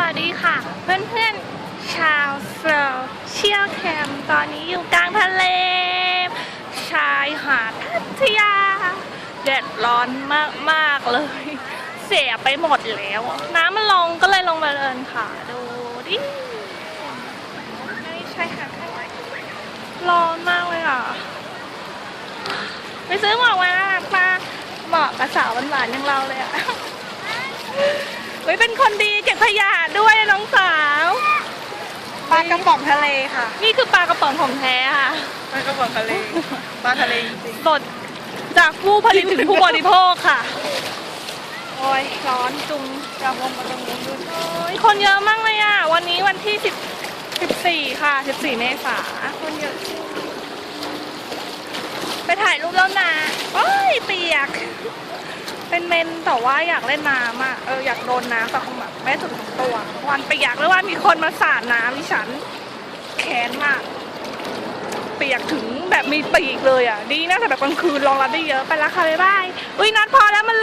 วัสดีค่ะ เพื่อนๆ ชาวโซเชียลแคมป์ตอนนี้อยู่กลางทะเล ชายหาดพัทยาแดดร้อนมากๆเลย เสียไปหมดแล้ว น้ำมันลงก็เลยลงมาเดินค่ะ ดูดิไม่ใช่ค่ะร้อนมากเลยอะ ไปซื้อหมวกมาน่ารักมาเหมาะกับสาวหวานๆอย่างเราเลยอะเฮ้ยเป็นคนดี ขยะด้วยน้องสาว ปลากระป๋องทะเลค่ะนี่คือปลากระป๋องของแท้ค่ะ ปลากระป๋องทะเลปลาทะเลจริงสดจากผู้ผลิตถึงผู้บริโภคค่ะ โอ้ยร้อนจุงๆจะวงมาตรงนู้นด้วยโอ้ยคนเยอะมากเลยอะ วันนี้วันที่10 14 ค่ะ 14 เมษาคนเยอะจริงไปถ่ายรูปแล้วนะ โอ้ยเปียก เป็นเมนแต่ว่าอยากเล่นน้ำอะเอออยากโดนน้ำแต่คงแบบไม่ถึงทั้งตัว วันไปอยากเลยววันมีคนมาสาดน้ำดิฉันแค้นมากเปียกถึงแบบมีปีกเลยอะ ดีนะแต่แบบกลางคืนรองรับได้เยอะไปละค่ะบ๊ายบายอุ้ยนัดพอแล้วมันเลย